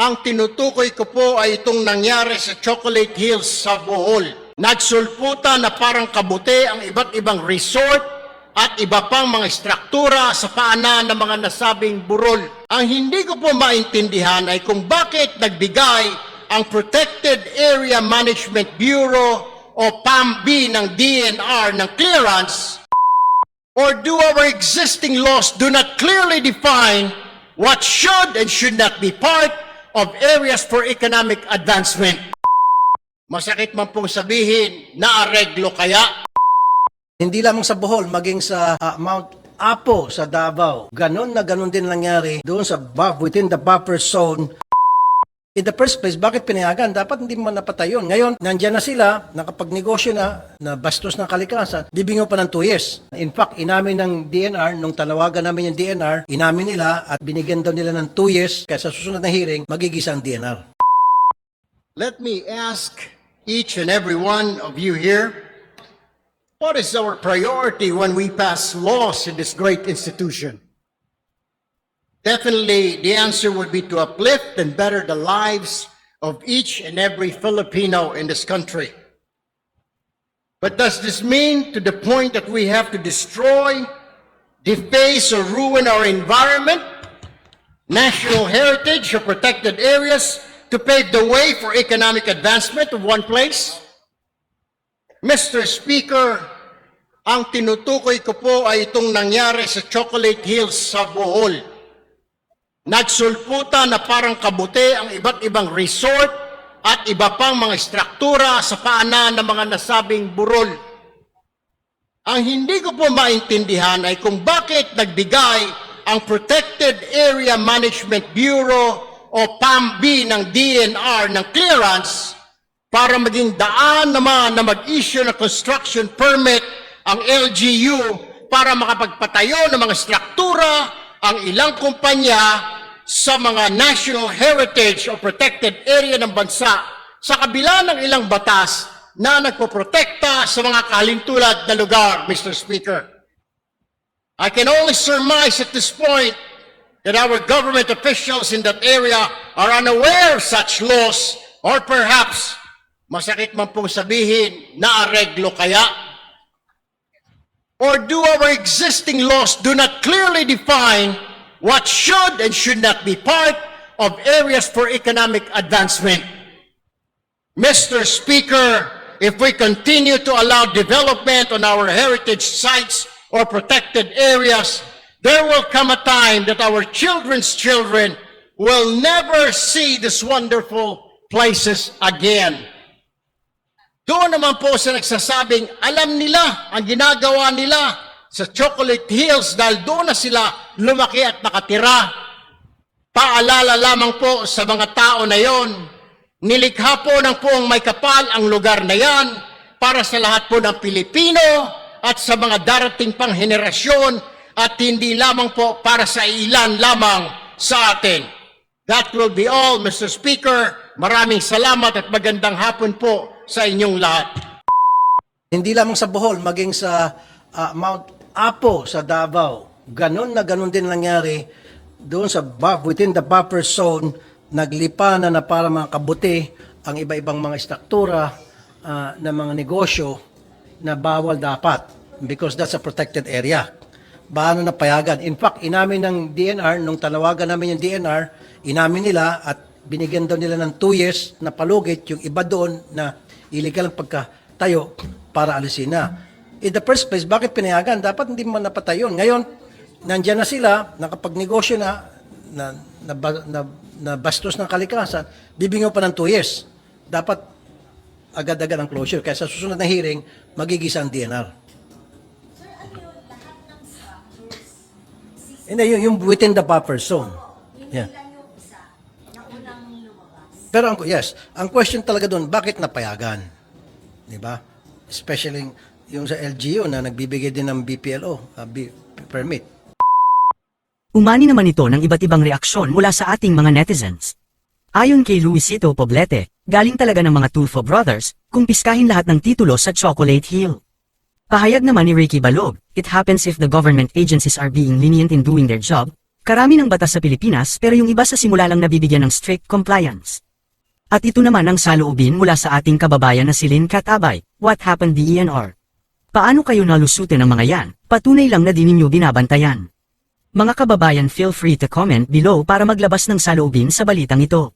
Ang tinutukoy ko po ay itong nangyari sa Chocolate Hills sa Bohol. Nagsulputa na parang kabute ang iba't ibang resort at iba pang mga struktura sa paanan ng mga nasabing burol. Ang hindi ko po maintindihan ay kung bakit nagbigay ang Protected Area Management Bureau o PAMB ng DNR ng clearance or do our existing laws do not clearly define what should and should not be part of areas for economic advancement? Masakit man pong sabihin na areglo kaya Hindi lamang sa Bohol, maging sa ah, Mount Apo sa Davao. Ganon na ganon din nangyari doon sa buff, within the buffer zone. In the first place, bakit pinayagan? Dapat hindi man napatay yun. Ngayon, nandyan na sila, nakapagnegosyo na, na bastos ng kalikasan, bibingaw pa ng 2 years. In fact, inamin ng DNR, nung tanawagan namin yung DNR, inamin nila at binigyan daw nila ng 2 years, kaya sa susunod na hearing, magigisa ang DNR. Let me ask each and every one of you here, what is our priority when we pass laws in this great institution? Definitely, the answer would be to uplift and better the lives of each and every Filipino in this country. But does this mean to the point that we have to destroy, deface, or ruin our environment, national heritage, or protected areas to pave the way for economic advancement of one place? Mr. Speaker, ang tinutukoy ko po ay itong nangyari sa Chocolate Hills sa Bohol. Nagsulputa na parang kabute ang iba't ibang resort at iba pang mga struktura sa paanan ng mga nasabing burol. Ang hindi ko po maintindihan ay kung bakit nagbigay ang Protected Area Management Bureau o PAMB ng DNR ng clearance para maging daan naman na mag-issue ng construction permit ang LGU para makapagpatayo ng mga struktura ang ilang kumpanya sa mga national heritage o protected area ng bansa sa kabila ng ilang batas na nagpoprotekta sa mga kalintulad na lugar, Mr. Speaker. I can only surmise at this point that our government officials in that area are unaware of such laws or perhaps masakit man pong sabihin na areglo kaya or do our existing laws do not clearly define what should and should not be part of areas for economic advancement? Mr. Speaker, if we continue to allow development on our heritage sites or protected areas, there will come a time that our children's children will never see these wonderful places again. Doon naman po sa nagsasabing alam nila ang ginagawa nila sa Chocolate Hills dahil doon na sila lumaki at nakatira. Paalala lamang po sa mga tao na yon, nilikha po ng poong may kapal ang lugar na yan para sa lahat po ng Pilipino at sa mga darating pang henerasyon at hindi lamang po para sa ilan lamang sa atin. That will be all, Mr. Speaker. Maraming salamat at magandang hapon po sa inyong lahat. Hindi lamang sa Bohol, maging sa ah, Mount Apo sa Davao. Ganon na ganon din nangyari doon sa within the buffer zone, naglipa na na para mga kabuti ang iba-ibang mga struktura ah, ng mga negosyo na bawal dapat because that's a protected area. Paano na payagan? In fact, inamin ng DNR, nung tanawagan namin yung DNR, inamin nila at binigyan daw nila ng 2 years na palugit yung iba doon na illegal ang pagkatayo para alisin na. In the first place, bakit pinayagan? Dapat hindi man napatay yun. Ngayon, nandyan na sila, nakapagnegosyo na, na, na, na, na bastos ng kalikasan, bibingaw pa ng 2 years. Dapat agad-agad ang closure. Kaya sa susunod na hearing, magigisa ang DNR. Hindi, yung, yung within the buffer zone. Yeah. Pero ang, yes, ang question talaga doon, bakit napayagan? Di ba? Especially yung sa LGU na nagbibigay din ng BPLO, uh, B- permit. Umani naman ito ng iba't ibang reaksyon mula sa ating mga netizens. Ayon kay Luisito Poblete, galing talaga ng mga Tulfo Brothers, kung piskahin lahat ng titulo sa Chocolate Hill. Pahayag naman ni Ricky Balog, it happens if the government agencies are being lenient in doing their job, Karami ng batas sa Pilipinas pero yung iba sa simula lang nabibigyan ng strict compliance. At ito naman ang saloobin mula sa ating kababayan na si Lynn Katabay, What Happened DENR? Paano kayo nalusutin ng mga yan? Patunay lang na di ninyo binabantayan. Mga kababayan feel free to comment below para maglabas ng saloobin sa balitang ito.